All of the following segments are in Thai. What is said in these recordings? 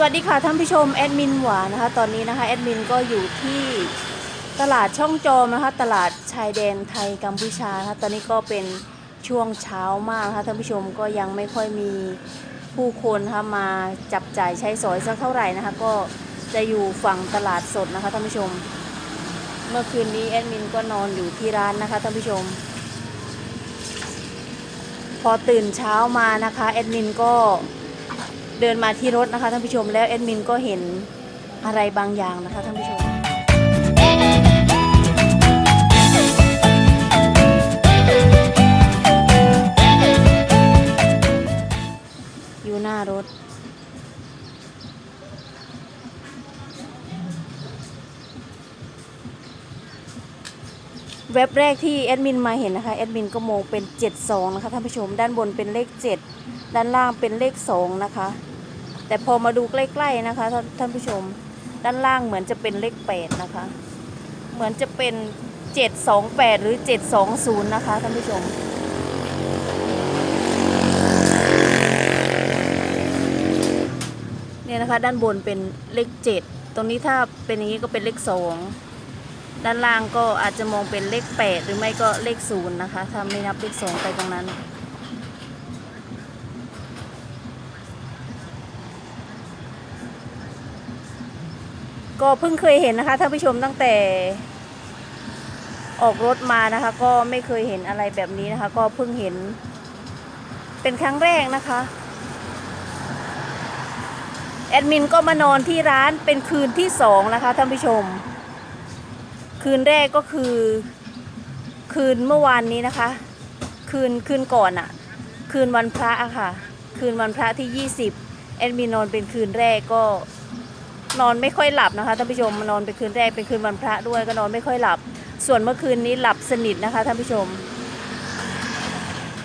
สวัสดีค่ะท่านผู้ชมแอดมินหวานนะคะตอนนี้นะคะแอดมินก็อยู่ที่ตลาดช่องจอมนะคะตลาดชายแดนไทยกัมพูชานะคะตอนนี้ก็เป็นช่วงเช้ามากนะคะท่านผู้ชมก็ยังไม่ค่อยมีผู้คนนะคะมาจับจ่ายใช้สอยสักเท่าไหร่นะคะก็จะอยู่ฝั่งตลาดสดนะคะท่านผู้ชม เมื่อคืนนี้แอดมินก็นอนอยู่ที่ร้านนะคะท่านผู้ชม พอตื่นเช้ามานะคะแอดมินก็ เดินมาที่รถนะคะท่านผู้ชมแล้วแอดมินก็เห็นอะไรบางอย่างนะคะท่านผู้ชมอยู่หน้ารถ เว็บแรกที่แอดมินมาเห็นนะคะแอดมินก็มองเป็น 72 นะคะท่านผู้ชม ด้านบนเป็นเลข 7 ด้านล่างเป็นเลข 2 นะคะ แต่พอมาดูใกล้ๆนะคะท่านท่านผู้ชมด้านล่างเหมือนจะเป็นเลข8นะคะ เหมือนจะเป็น728หรือ720นะคะท่านผู้ชมเนี่ยนะคะด้านบนเป็นเลข7ตรงนี้ถ้าเป็นอย่างนี้ก็เป็นเลข2ด้านล่างก็อาจจะมองเป็นเลข8หรือไม่ก็เลข0นะคะถ้าไม่นับเลข2ไปตรงนั้น ก็เพิ่งเคยเห็นนะคะท่านผู้ชมตั้งแต่ ออกรถมานะคะ ก็ไม่เคยเห็นอะไรแบบนี้นะคะ ก็เพิ่งเห็น เป็นครั้งแรกนะคะแอดมินก็มานอนที่ร้านเป็นคืนที่สองนะคะท่านผู้ชม คืนแรกก็คือ คืนเมื่อวานนี้นะคะ คืนคืนก่อนอะคืนวันพระอะค่ะ คืนวันพระที่ 20แอดมินนอนเป็นคืนแรกก็ นอนไม่ค่อยหลับนะคะท่านผู้ชมนอนเป็นคืนแรกเป็นคืนวันพระด้วยก็นอนไม่ค่อยหลับ ส่วนเมื่อคืนนี้หลับสนิทนะคะท่านผู้ชม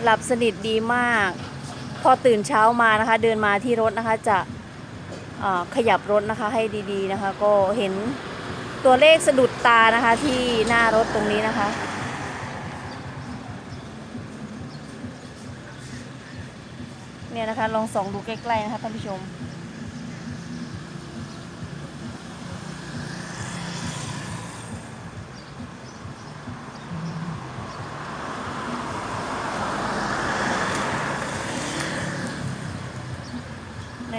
หลับสนิทดีมาก พอตื่นเช้ามานะคะ เดินมาที่รถนะคะจะขยับรถนะคะให้ดีๆนะคะ ก็เห็นตัวเลขสะดุดตานะคะที่หน้ารถตรงนี้นะคะเนี่ยนะคะลองส่องดูใกล้ๆนะคะท่านผู้ชม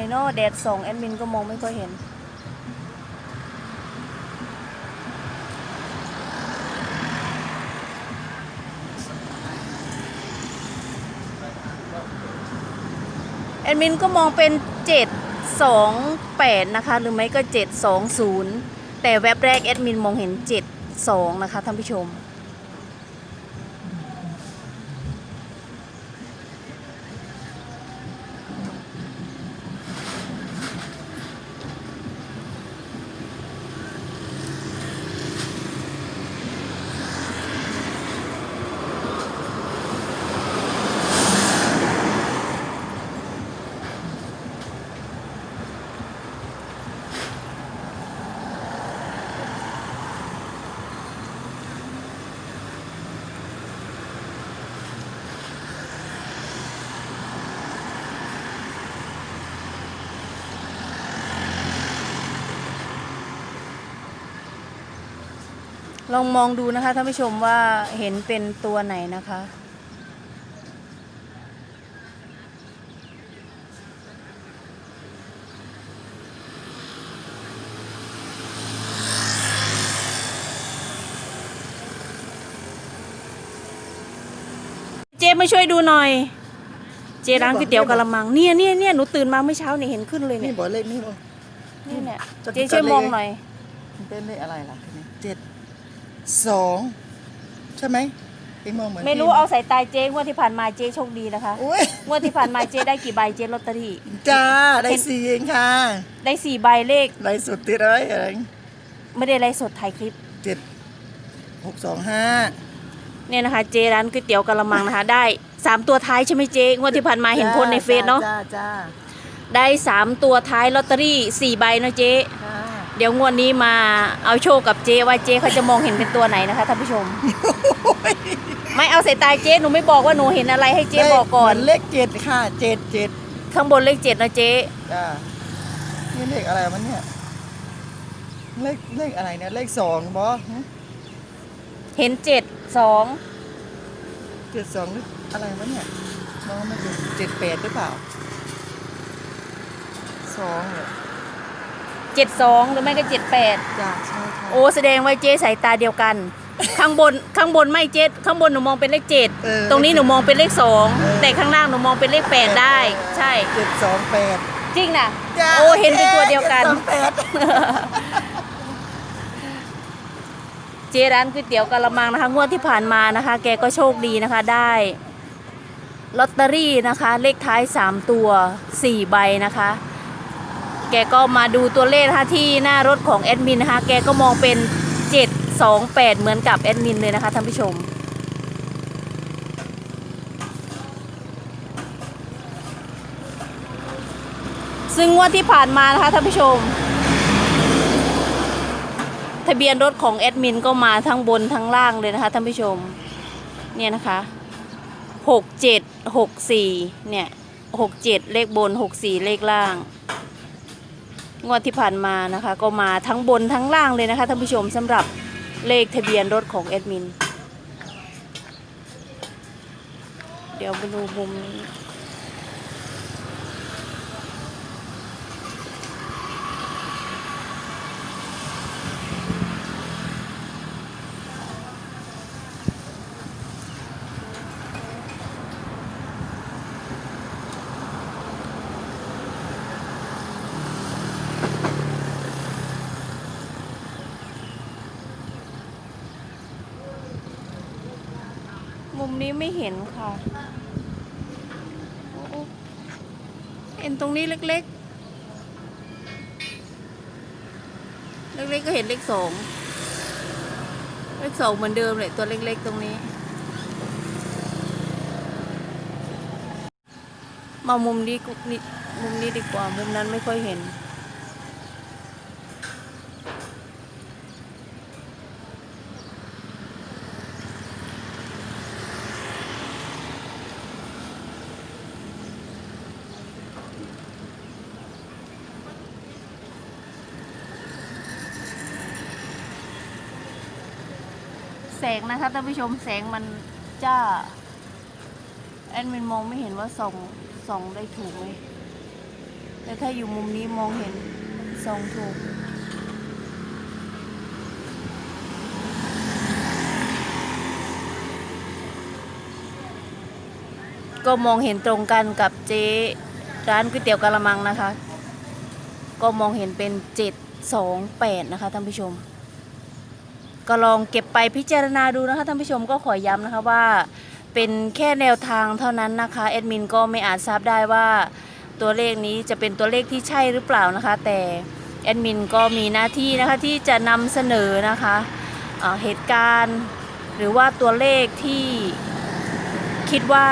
ในโน่แดดส่องแอดมินก็มองไม่ค่อยเห็น แอดมินก็มองเป็น 728 นะคะ หรือไม่ก็ 720 แต่แว็บแรกแอดมินมองเห็น 72 นะคะท่านผู้ชม ลองมองดูนะคะท่านผู้ชมว่าเห็นเป็นตัวไหนนะคะ เจ๊มาช่วยดูหน่อย เจ๊ร้านก๋วยเตี๋ยวกะละมังเนี่ยเนี่ยเนี่ยหนูตื่นมาเมื่อเช้าเนี่ยเห็นขึ้นเลยนี่เนี่ยบอกเลขนี่บอกนี่เนี่ยจะเจ๊ช่วยมองหน่อยมันเป็นเลขอะไรล่ะทีนี้เจ็ด สองใช่ไหมเองมองเหมือนไม่รู้พี่เอาสายตาเจ๊งวดที่ผ่านมาเจ๊โชคดีนะคะโอ้ยงวดที่ผ่านมาเจ๊ได้กี่ใบเจ๊ลอตเตอรี่จ้าได้สี่เองค่ะ ได้สี่ใบเลขไรสุดติดอะไรอะไรไม่ได้ไลฟ์สดถ่ายคลิปเจ็ดหกสองห้าเนี่ยนะคะ เจ๊ร้านก๋วยเตี๋ยวกะละมังนะคะ ได้สามตัวท้ายใช่ไหมเจ๊งวดที่ผ่านมาเห็นโพสต์ในเฟซเนาะจ้าจ้าได้สามตัวท้ายลอตเตอรี่สี่ใบเนาะเจ๊จ้า เดี๋ยวงวดนี้มาเอาโชคกับเจว่าเจเขาจะมองเห็นเป็นตัวไหนนะคะท่านผู้ชม ไม่เอาสายตาเจหนูไม่บอกว่าหนูเห็นอะไรให้เจบอกก่อน เลขเจ็ดค่ะเจ็ดเจ็ดข้างบนเลขเจ็ดนะเจจ้านี่เลขอะไรมันเนี่ย เลขเลขอะไรเนี่ยเลขสองบอเห็นเจ็ดสองเจ็ดสองอะไรมันเนี่ยมองไม่ดูเจ็ดแปดหรือเปล่าสองเนี่ย จ็ดสองหรือไม่ก็เจ็ดแปดโอ้แสดงว่าเจ๊สายตาเดียวกัน ข้างบนข้างบนไม่เจ็ดข้างบนหนูมองเป็นเลขเจ็ดตรงนี้หนูมองเป็นเลขสองแต่ข้างล่างหนูมองเป็นเลขแปดได้ ใช่ เจ็ดสองแปดจริงนะโอ้เห็นเป็นตัวเดียวกันเจ๊ร้านก๋วยเตี๋ยวกะละมังนะคะงวดที่ผ่านมานะคะ แกก็โชคดีนะคะได้ลอตเตอรี่นะคะ เลขท้ายสามตัวสี่ใบนะคะ แกก็มาดูตัวเลขนะคะที่หน้ารถของแอดมินนะคะ แกก็มองเป็น 728 เหมือนกับแอดมินเลยนะคะท่านผู้ชม ซึ่งงวดที่ผ่านมานะคะท่านผู้ชม ทะเบียนรถของแอดมินก็มาทั้งบนทั้งล่างเลยนะคะท่านผู้ชม เนี่ยนะคะหกเจ็ดหกสี่เนี่ยหกเจ็ดเลขบนหกสี่เลขล่าง งวดที่ผ่านมานะคะ ก็มาทั้งบนทั้งล่างเลยนะคะท่านผู้ชมสำหรับเลขทะเบียนรถของแอดมิน เดี๋ยวมาดูมุมนี้ นี้ไม่เห็นค่ะ เห็นตรงนี้เล็กๆ เล็กๆก็เห็นเลขสองเลขสองเหมือนเดิมเลยตัวเล็กๆตรงนี้ มามุมนี้มุมนี้ดีกว่า มุมนั้นไม่ค่อยเห็น แสงนะคะท่านผู้ชมแสงมันจ้า แอดมินมองไม่เห็นว่าส่องส่องได้ถูกไหมแต่ถ้าอยู่มุมนี้มองเห็นส่องถูกก็มองเห็นตรงกันกับเจ๊ร้านก๋วยเตี๋ยวกะละมังนะคะ ก็มองเห็นเป็นเจ็ดสองแปดนะคะท่านผู้ชม ก็ลองเก็บไปพิจารณาดูนะคะท่านผู้ชมก็ขอย้ำนะคะว่า เป็นแค่แนวทางเท่านั้นนะคะแอดมินก็ไม่อาจทราบได้ว่าตัวเลขนี้จะเป็นตัวเลขที่ใช่หรือเปล่านะคะ แต่แอดมินก็มีหน้าที่นะคะที่จะนำเสนอนะคะเเหตุการณ์ หรือว่าตัวเลขที่คิดว่า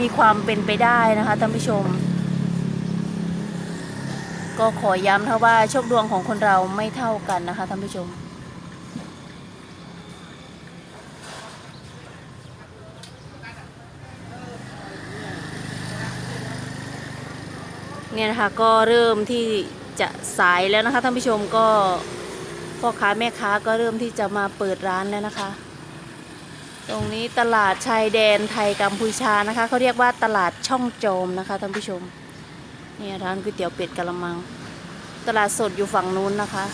มีความเป็นไปได้นะคะท่านผู้ชม ก็ขอย้ำนะคะว่าโชคดวงของคนเราไม่เท่ากันนะคะท่านผู้ชม เนี่ยนะคะก็เริ่มที่จะสายแล้วนะคะท่านผู้ชมก็พ่อค้าแม่ค้าก็เริ่มที่จะมาเปิดร้านแล้วนะคะ ตรงนี้ตลาดชายแดนไทยกัมพูชานะคะเขาเรียกว่าตลาดช่องโจมนะคะท่านผู้ชมเนี่ยร้านก๋วยเตี๋ยวเป็ดกะละมัง ตลาดสดอยู่ฝั่งนู้นนะคะ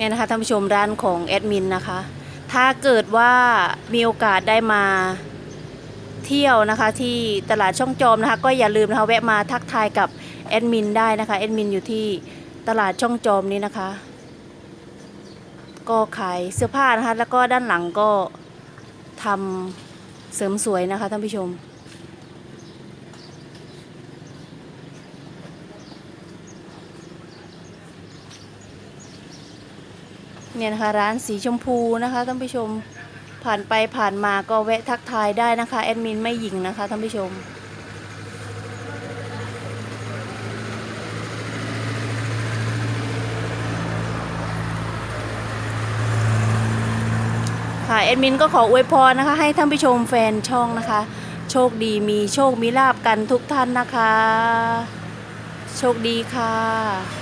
เนี่ยนะคะท่านผู้ชมร้านของแอดมินนะคะ ถ้าเกิดว่ามีโอกาสได้มาเที่ยวนะคะที่ตลาดช่องจอมนะคะ ก็อย่าลืมนะคะแวะมาทักทายกับแอดมินได้นะคะแอดมินอยู่ที่ตลาดช่องจอมนี้นะคะ ก็ขายเสื้อผ้านะคะ แล้วก็ด้านหลังก็ทำเสริมสวยนะคะท่านผู้ชม เนี่ยนะคะร้านสีชมพูนะคะท่านผู้ชมผ่านไปผ่านมาก็แวะทักทายได้นะคะแอดมินไม่หยิงนะคะท่านผู้ชมค่ะแอดมินก็ขออวยพรนะคะ ให้ท่านผู้ชมแฟนช่องนะคะ โชคดีมีโชคมีลาบกันทุกท่านนะคะ โชคดีค่ะ